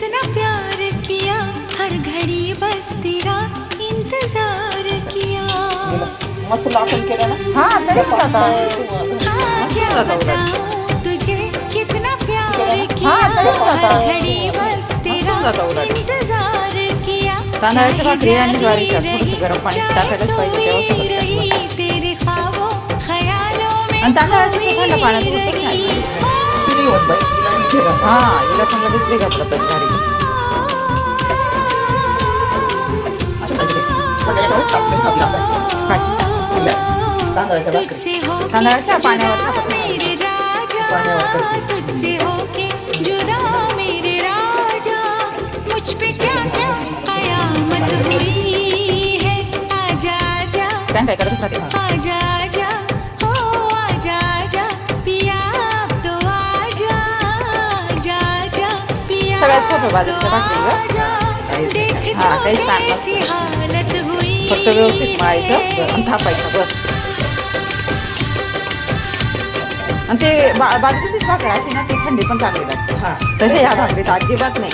कितना प्यार किया हर घड़ी बस तेरा इंतजार किया। मस्त लाटण क्या बताऊं तुझे कितना प्यार किया हर घड़ी बस तेरा इंतजार किया। तांदळाच्या भाकरी आणि ज्वारीच्या थोडंसं गरम पाणी टाकायलाच पाहिजे तेव्हा सोबत तेरे ख्वाबों ख्यालों में आणि तांदळाच्या पाण्यात हो, होत नाही हा हिला पण लगेच वेगळा पडतात भारी. तांदळाच्या पाण्यावर पाण्यावर क्या क्या है करत सगळ्यात सोपं बाजरीच्या भाकरी ग. हा, तो काहीच सांग फक्त व्यवस्थित मळायचं आणि थापायचं बस. आणि ते बा बाजरीचीच भाकर अशी ना ती थंडी पण चांगली लागते. हा. तसे ह्या भाकरीत अजिबात नाही.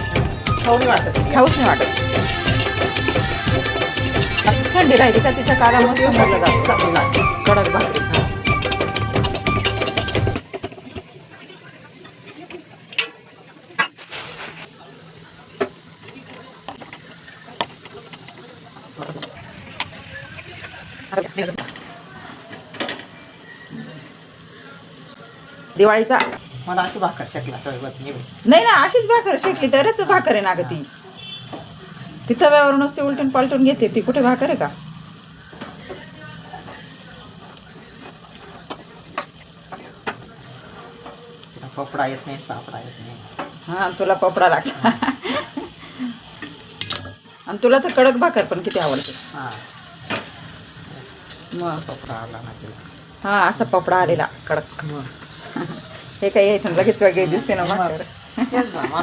वाटत नाही. खाऊच नाही वाटत. थंडी राहिली का तिच्या जातं. चांगलं लागतं. कडक भाकरी. दिवाळीचा? मला अशी भाकर शकला नाही ना अशीच भाकर शेकली तरच भाकर आहे ना ग ती. ती तव्यावरूनच ते उलटून पालटून घेते ती कुठे भाकर आहे का? पपडा येत नाही सापडा येत नाही. हा तुला पपडा लागला. आणि तुला तर कडक भाकर पण किती आवडते. हा. मग. पपडा आला ना तिला. हा असा पपडा आलेला. कडक. मग. हे काही इथून लगेच वेगळी दिसते ना भाकर. तेच ना.